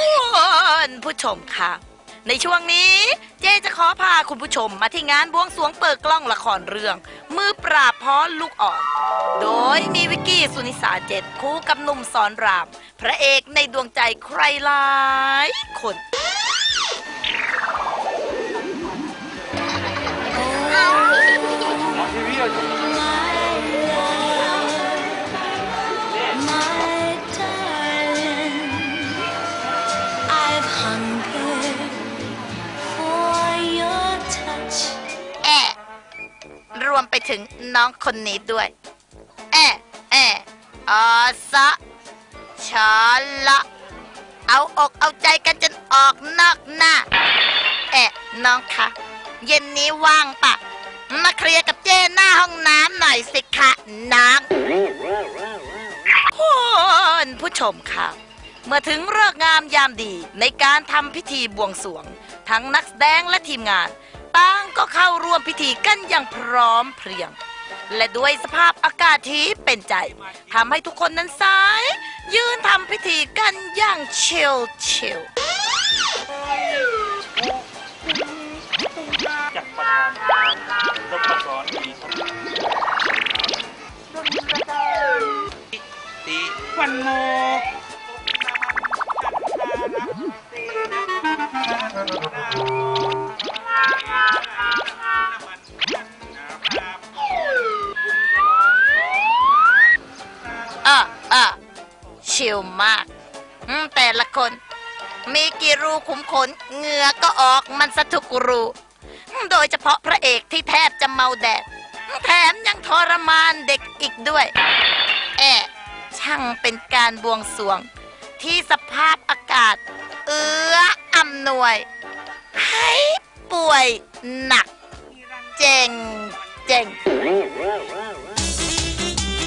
คุณผู้ชมค่ะ ในช่วงนี้เจ๊จะขอพาคุณผู้ชมมาที่งานบวงสรวงเปิดกล้องละครเรื่อง มือปราบพ้อลูกอ่อน โดยมีวิกกี้สุนิสาเจ็ดคู่กับหนุ่มสอนราม พระเอกในดวงใจใครหลายคน รวมไปถึงน้องคนนี้ด้วย แอะแอะออซะชอละ เอาอกเอาใจกันจนออกนอกหน้า แอะน้องคะ เย็นนี้ว่างปะ มาเคลียร์กับเจ้หน้าห้องน้ำหน่อยสิคะน้องคุณผู้ชมค่ะ เมื่อถึงเลิกงามยามดีในการทำพิธีบวงสรวง ทั้งนักแสดงและทีมงานต่าง ก็เข้าร่วมพิธีกันอย่างพร้อมเพรียง และด้วยสภาพอากาศที่เป็นใจทำให้ทุกคนนั้นสาย ยืนทำพิธีกันอย่างชิลชิลจากประธานนพกรมีตีวันโม ชิลมากอืมแต่ละคน มีกี่รูขุมขนเหงื่อก็ออกมันสะทุกรูอืมโดยเฉพาะพระเอกที่แทบจะเมาแดดอืมแถมยังทรมานเด็กอีกด้วย แอะช่างเป็นการบวงสรวง ที่สภาพอากาศ เอื้ออำนวย ให้ป่วยหนัก เจ๋งเจ๋ง